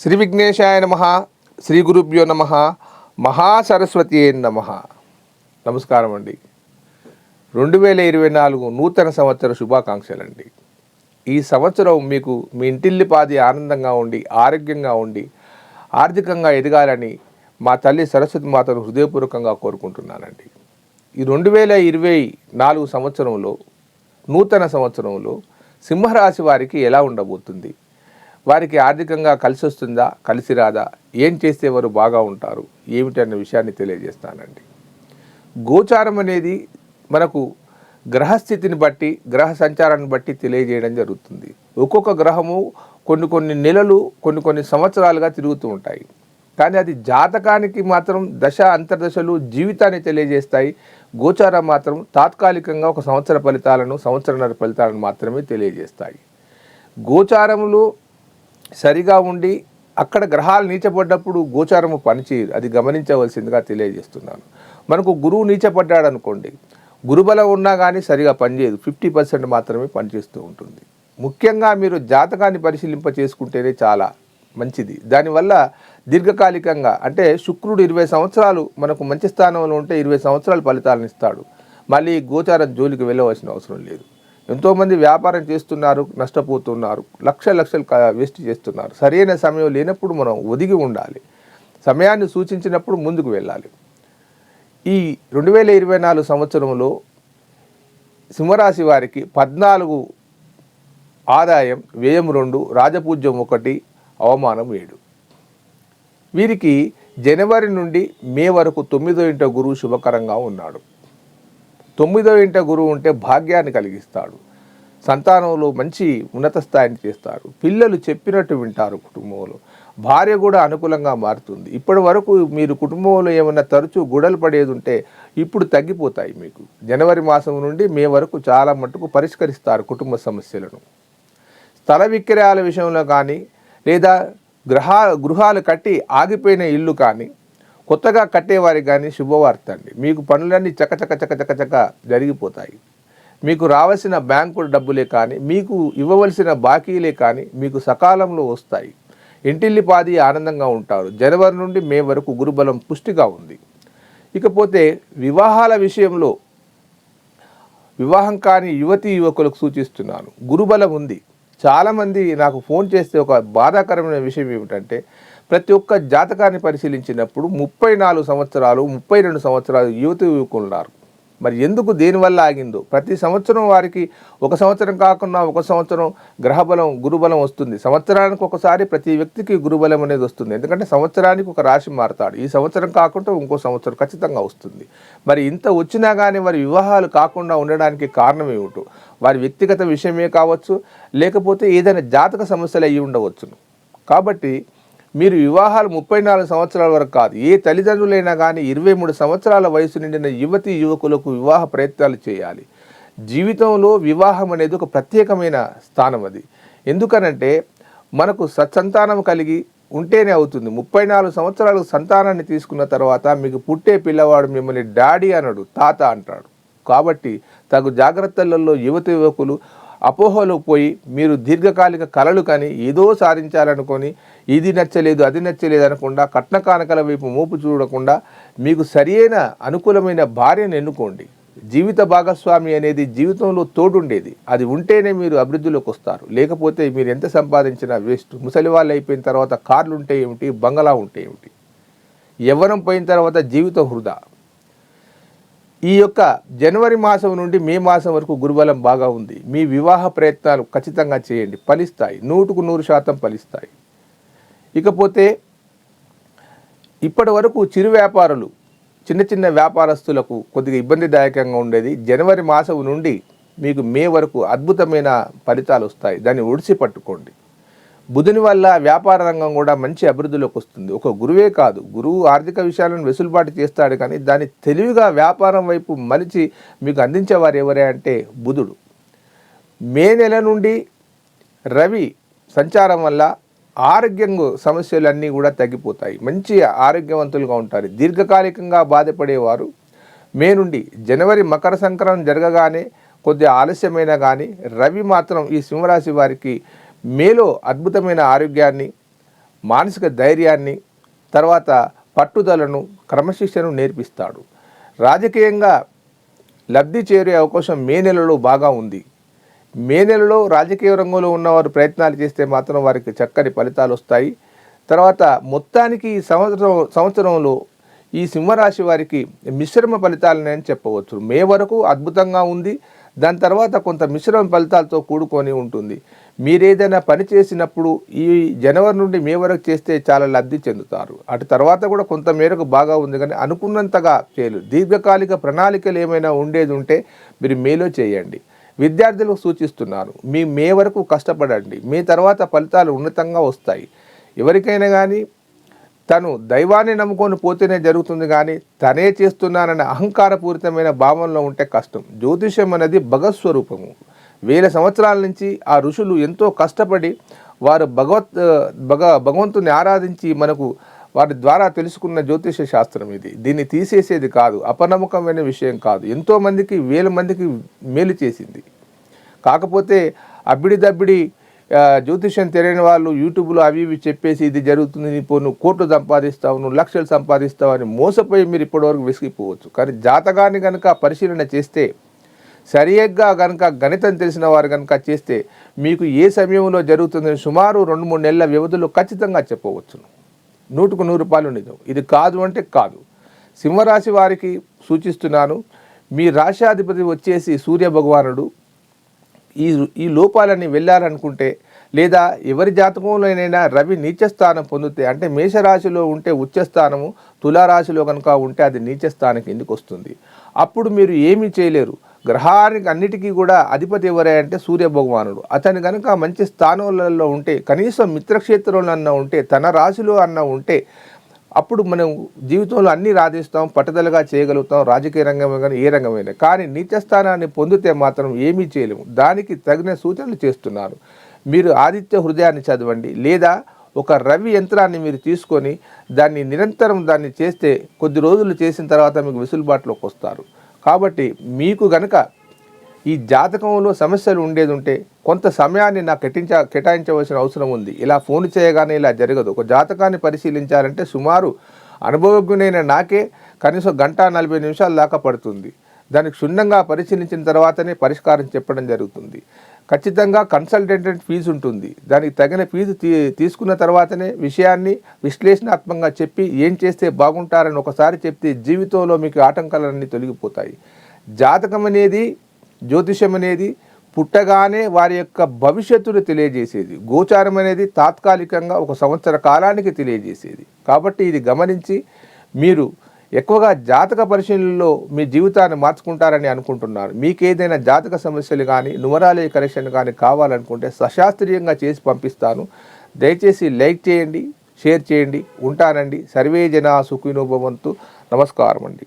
శ్రీ విఘ్నేశాయ నమ శ్రీ గురుభ్యో నమ మహాసరస్వతి నమ. నమస్కారం అండి. రెండు వేల ఇరవై నాలుగు నూతన సంవత్సర శుభాకాంక్షలండి. ఈ సంవత్సరం మీకు మీ ఇంటిల్లిపాది ఆనందంగా ఉండి ఆరోగ్యంగా ఉండి ఆర్థికంగా ఎదగాలని మా తల్లి సరస్వతి మాతను హృదయపూర్వకంగా కోరుకుంటున్నానండి. ఈ రెండు వేల ఇరవై నాలుగు సంవత్సరంలో నూతన సంవత్సరంలో సింహరాశి వారికి ఎలా ఉండబోతుంది? వారికి ఆర్థికంగా కలిసి వస్తుందా కలిసి రాదా ఏం చేస్తే వారు బాగా ఉంటారు ఏమిటన్న విషయాన్ని తెలియజేస్తానండి. గోచారం అనేది మనకు గ్రహస్థితిని బట్టి గ్రహ సంచారాన్ని బట్టి తెలియజేయడం జరుగుతుంది. ఒక్కొక్క గ్రహము కొన్ని కొన్ని నెలలు కొన్ని కొన్ని సంవత్సరాలుగా తిరుగుతూ ఉంటాయి. కానీ అది జాతకానికి మాత్రం దశ అంతర్దశలు జీవితాన్ని తెలియజేస్తాయి. గోచారం మాత్రం తాత్కాలికంగా ఒక సంవత్సర ఫలితాలను సంవత్సరన్నర ఫలితాలను మాత్రమే తెలియజేస్తాయి. గోచారములు సరిగా ఉండి అక్కడ గ్రహాలు నీచపడ్డప్పుడు గోచారము పనిచేయదు. అది గమనించవలసిందిగా తెలియజేస్తున్నాను. మనకు గురువు నీచపడ్డాడు అనుకోండి గురుబలం ఉన్నా కానీ సరిగా పనిచేయదు. ఫిఫ్టీ పర్సెంట్ మాత్రమే పనిచేస్తూ ఉంటుంది. ముఖ్యంగా మీరు జాతకాన్ని పరిశీలింప చేసుకుంటేనే చాలా మంచిది. దానివల్ల దీర్ఘకాలికంగా అంటే శుక్రుడు ఇరవై సంవత్సరాలు మనకు మంచి స్థానంలో ఉంటే ఇరవై సంవత్సరాలు ఫలితాలను ఇస్తాడు. మళ్ళీ గోచారం జోలికి వెళ్ళవలసిన అవసరం లేదు. ఎంతోమంది వ్యాపారం చేస్తున్నారు నష్టపోతున్నారు లక్ష లక్షలు వేస్ట్ చేస్తున్నారు. సరైన సమయం లేనప్పుడు మనం ఒదిగి ఉండాలి. సమయాన్ని సూచించినప్పుడు ముందుకు వెళ్ళాలి. ఈ రెండు వేల ఇరవై నాలుగు సంవత్సరంలో సింహరాశి వారికి పద్నాలుగు ఆదాయం వ్యయం రెండు రాజపూజ్యం ఒకటి అవమానం ఏడు. వీరికి జనవరి నుండి మే వరకు తొమ్మిదో ఇంట గురువు శుభకరంగా ఉన్నాడు. తొమ్మిదవ ఇంట గురువు ఉంటే భాగ్యాన్ని కలిగిస్తాడు. సంతానంలో మంచి ఉన్నత స్థాయిని చేస్తారు పిల్లలు చెప్పినట్టు వింటారు కుటుంబంలో. భార్య కూడా అనుకూలంగా మారుతుంది. ఇప్పటి వరకు మీరు కుటుంబంలో ఏమైనా తరచూ గుడలు పడేది ఉంటే ఇప్పుడు తగ్గిపోతాయి మీకు. జనవరి మాసం నుండి మే వరకు చాలా మటుకు పరిష్కరిస్తారు కుటుంబ సమస్యలను. స్థల విక్రయాల విషయంలో కానీ లేదా గృహ గృహాలు కట్టి ఆగిపోయిన ఇల్లు కానీ కొత్తగా కట్టేవారికి కానీ శుభవార్త అండి. మీకు పనులన్నీ చకచక చకచక చక జరిగిపోతాయి. మీకు రావాల్సిన బ్యాంకు డబ్బులే కానీ మీకు ఇవ్వవలసిన బాకీలే కానీ మీకు సకాలంలో వస్తాయి. ఇంటిల్లిపాది ఆనందంగా ఉంటారు. జనవరి నుండి మే వరకు గురుబలం పుష్టిగా ఉంది. ఇకపోతే వివాహాల విషయంలో వివాహం కాని యువతి యువకులకు సూచిస్తున్నాను. గురుబలం ఉంది. చాలామంది నాకు ఫోన్ చేస్తే ఒక బాధాకరమైన విషయం ఏమిటంటే ప్రతి ఒక్క జాతకాన్ని పరిశీలించినప్పుడు ముప్పై నాలుగు సంవత్సరాలు ముప్పై రెండు సంవత్సరాలు యువతి యువకులు ఉన్నారు మరి ఎందుకు దేనివల్ల ఆగిందో? ప్రతి సంవత్సరం వారికి ఒక సంవత్సరం కాకుండా ఒక సంవత్సరం గ్రహబలం గురుబలం వస్తుంది. సంవత్సరానికి ఒకసారి ప్రతి వ్యక్తికి గురుబలం అనేది వస్తుంది. ఎందుకంటే సంవత్సరానికి ఒక రాశి మారుతాడు. ఈ సంవత్సరం కాకుండా ఇంకో సంవత్సరం ఖచ్చితంగా వస్తుంది. మరి ఇంత వచ్చినా కానీ వారి వివాహాలు కాకుండా ఉండడానికి కారణం ఏమిటో? వారి వ్యక్తిగత విషయమే కావచ్చు లేకపోతే ఏదైనా జాతక సమస్యలు అయ్యి ఉండవచ్చును. కాబట్టి మీరు వివాహాలు ముప్పై నాలుగు సంవత్సరాల వరకు కాదు ఏ తల్లిదండ్రులైనా కానీ ఇరవై మూడు సంవత్సరాల వయసు నిండిన యువతి యువకులకు వివాహ ప్రయత్నాలు చేయాలి. జీవితంలో వివాహం అనేది ఒక ప్రత్యేకమైన స్థానం అది. ఎందుకనంటే మనకు సత్సంతానం కలిగి ఉంటేనే అవుతుంది. ముప్పై నాలుగు సంవత్సరాలకు సంతానాన్ని తీసుకున్న తర్వాత మీకు పుట్టే పిల్లవాడు మిమ్మల్ని డాడీ అనడు తాత అంటాడు. కాబట్టి తగు జాగ్రత్తలలో యువత యువకులు అపోహలు పోయి మీరు దీర్ఘకాలిక కలలు కానీ ఏదో సాధించాలనుకొని ఇది నచ్చలేదు అది నచ్చలేదు అనకుండా కట్న కానకల వైపు మోపు చూడకుండా మీకు సరియైన అనుకూలమైన భార్యను ఎన్నుకోండి. జీవిత భాగస్వామి అనేది జీవితంలో తోడుండేది. అది ఉంటేనే మీరు అభివృద్ధిలోకి వస్తారు. లేకపోతే మీరు ఎంత సంపాదించినా వేస్ట్. ముసలి వాళ్ళు అయిపోయిన తర్వాత కార్లు ఉంటే ఏమిటి? బంగళా ఉంటే ఏమిటి? యవ్వనం పోయిన తర్వాత జీవితం హృదా ఈ యొక్క జనవరి మాసం నుండి మే మాసం వరకు గురుబలం బాగా ఉంది. మీ వివాహ ప్రయత్నాలు ఖచ్చితంగా చేయండి. ఫలిస్తాయి. నూటుకు నూరు శాతం ఫలిస్తాయి. ఇకపోతే ఇప్పటి వరకు చిరు వ్యాపారులు చిన్న చిన్న వ్యాపారస్తులకు కొద్దిగా ఇబ్బందిదాయకంగా ఉండేది. జనవరి మాసం నుండి మీకు మే వరకు అద్భుతమైన ఫలితాలు వస్తాయి. దాన్ని ఒడిసి పట్టుకోండి. బుధుని వల్ల వ్యాపార రంగం కూడా మంచి అభివృద్ధిలోకి వస్తుంది. ఒక గురువే కాదు గురువు ఆర్థిక విషయాలను వెసులుబాటు చేస్తాడు కానీ దాన్ని తెలివిగా వ్యాపారం వైపు మలిచి మీకు అందించేవారు ఎవరే అంటే బుధుడు. మే నెల నుండి రవి సంచారం వల్ల ఆరోగ్యం సమస్యలన్నీ కూడా తగ్గిపోతాయి. మంచి ఆరోగ్యవంతులుగా ఉంటారు. దీర్ఘకాలికంగా బాధపడేవారు మే నుండి జనవరి మకర సంక్రాంతి జరగగానే కొద్దిగా ఆలస్యమైనా కానీ రవి మాత్రం ఈ సింహరాశి వారికి మేలో అద్భుతమైన ఆరోగ్యాన్ని మానసిక ధైర్యాన్ని తర్వాత పట్టుదలను క్రమశిక్షణను నేర్పిస్తాడు. రాజకీయంగా లబ్ధి చేరే అవకాశం మే నెలలో బాగా ఉంది. మే నెలలో రాజకీయ రంగంలో ఉన్నవారు ప్రయత్నాలు చేస్తే మాత్రం వారికి చక్కని ఫలితాలు వస్తాయి. తర్వాత మొత్తానికి ఈ సంవత్సరం సంవత్సరంలో ఈ సింహరాశి వారికి మిశ్రమ ఫలితాలని అని చెప్పవచ్చు. మే వరకు అద్భుతంగా ఉంది. దాని తర్వాత కొంత మిశ్రమ ఫలితాలతో కూడుకొని ఉంటుంది. మీరేదైనా పని చేసినప్పుడు ఈ జనవరి నుండి మే వరకు చేస్తే చాలా లబ్ధి చెందుతారు. అటు తర్వాత కూడా కొంత మేరకు బాగా ఉంది కానీ అనుకున్నంతగా చేయలేదు. దీర్ఘకాలిక ప్రణాళికలు ఏమైనా ఉండేది ఉంటే మీరు మేలో చేయండి. విద్యార్థులకు సూచిస్తున్నారు మీ మే వరకు కష్టపడండి. మీ తర్వాత ఫలితాలు ఉన్నతంగా వస్తాయి. ఎవరికైనా కానీ తను దైవాన్ని నమ్ముకొని పోతేనే జరుగుతుంది కానీ తనే చేస్తున్నానన్న అహంకారపూరితమైన భావనలో ఉంటే కష్టం. జ్యోతిష్యం అనేది భగస్వరూపము వేల సంవత్సరాల నుంచి ఆ ఋషులు ఎంతో కష్టపడి వారు భగవత్ భగ భగవంతుని ఆరాధించి మనకు వారి ద్వారా తెలుసుకున్న జ్యోతిష శాస్త్రం ఇది. దీన్ని తీసేసేది కాదు అపనమ్మకమైన విషయం కాదు. ఎంతోమందికి వేల మందికి మేలు చేసింది. కాకపోతే అబ్బిడిదబ్బిడి జ్యోతిష్యం తెలియని వాళ్ళు యూట్యూబ్లో అవి ఇవి చెప్పేసి ఇది జరుగుతుంది నీ పో నువ్వు కోట్లు సంపాదిస్తావు నువ్వు లక్షలు సంపాదిస్తావు అని మోసపోయి మీరు ఇప్పటివరకు విసిగిపోవచ్చు. కానీ జాతకాన్ని కనుక పరిశీలన చేస్తే సరిగ్గా కనుక గణితం తెలిసిన వారు కనుక చేస్తే మీకు ఏ సమయంలో జరుగుతుందని సుమారు రెండు మూడు నెలల వ్యవధిలో ఖచ్చితంగా చెప్పవచ్చును. నూటుకు నూరు రూపాయలు నిజం. ఇది కాదు అంటే కాదు. సింహరాశి వారికి సూచిస్తున్నాను మీ రాశాధిపతి వచ్చేసి సూర్య భగవానుడు. ఈ ఈ లోపాలని వెళ్ళాలనుకుంటే లేదా ఎవరి జాతకంలోనైనా రవి నీచస్థానం పొందితే అంటే మేషరాశిలో ఉంటే ఉచ్చస్థానము తులారాశిలో కనుక ఉంటే అది నీచస్థానం కిందికి వస్తుంది? అప్పుడు మీరు ఏమీ చేయలేరు. గ్రహానికి అన్నిటికీ కూడా అధిపతి ఎవరే అంటే సూర్య భగవానుడు. అతను కనుక మంచి స్థానాలలో ఉంటే కనీసం మిత్రక్షేత్రంలో అన్న ఉంటే తన రాశిలో అన్న ఉంటే అప్పుడు మనం జీవితంలో అన్ని రాధిస్తాం పట్టుదలగా చేయగలుగుతాం రాజకీయ రంగమే కానీ ఏ రంగమైనా. కానీ నీచ స్థానాన్ని పొందితే మాత్రం ఏమీ చేయలేము. దానికి తగిన సూచనలు చేస్తున్నారు. మీరు ఆదిత్య హృదయాన్ని చదవండి. లేదా ఒక రవి యంత్రాన్ని మీరు తీసుకొని దాన్ని నిరంతరం దాన్ని చేస్తే కొద్ది రోజులు చేసిన తర్వాత మీకు వెసులుబాటులోకి వస్తారు. కాబట్టి మీకు గనక ఈ జాతకంలో సమస్యలు ఉండేది ఉంటే కొంత సమయాన్ని నాకు కెటించ కేటాయించవలసిన అవసరం ఉంది. ఇలా ఫోన్ చేయగానే ఇలా జరగదు. ఒక జాతకాన్ని పరిశీలించాలంటే సుమారు అనుభవజ్ఞునైన నాకే కనీసం గంట నలభై నిమిషాల దాకా పడుతుంది. దానికి క్షుణ్ణంగా పరిశీలించిన తర్వాతనే పరిష్కారం చెప్పడం జరుగుతుంది. ఖచ్చితంగా కన్సల్టెంట్ ఫీజు ఉంటుంది. దానికి తగిన ఫీజు తీ తీసుకున్న తర్వాతనే విషయాన్ని విశ్లేషణాత్మకంగా చెప్పి ఏం చేస్తే బాగుంటారని ఒకసారి చెప్తే జీవితంలో మీకు ఆటంకాలన్నీ తొలగిపోతాయి. జాతకం అనేది జ్యోతిషం అనేది పుట్టగానే వారి యొక్క భవిష్యత్తును తెలియజేసేది. గోచారం అనేది తాత్కాలికంగా ఒక సంవత్సర కాలానికి తెలియజేసేది. కాబట్టి ఇది గమనించి మీరు ఎక్కువగా జాతక పరిశీలనలో మీ జీవితాన్ని మార్చుకుంటారని అనుకుంటున్నారు. మీకు ఏదైనా జాతక సమస్యలు కానీ నుమరాలయ కరెక్షన్ కానీ కావాలనుకుంటే సశాస్త్రీయంగా చేసి పంపిస్తాను. దయచేసి లైక్ చేయండి షేర్ చేయండి ఉంటానండి. సర్వే జన సుఖినోభవంతు నమస్కారం అండి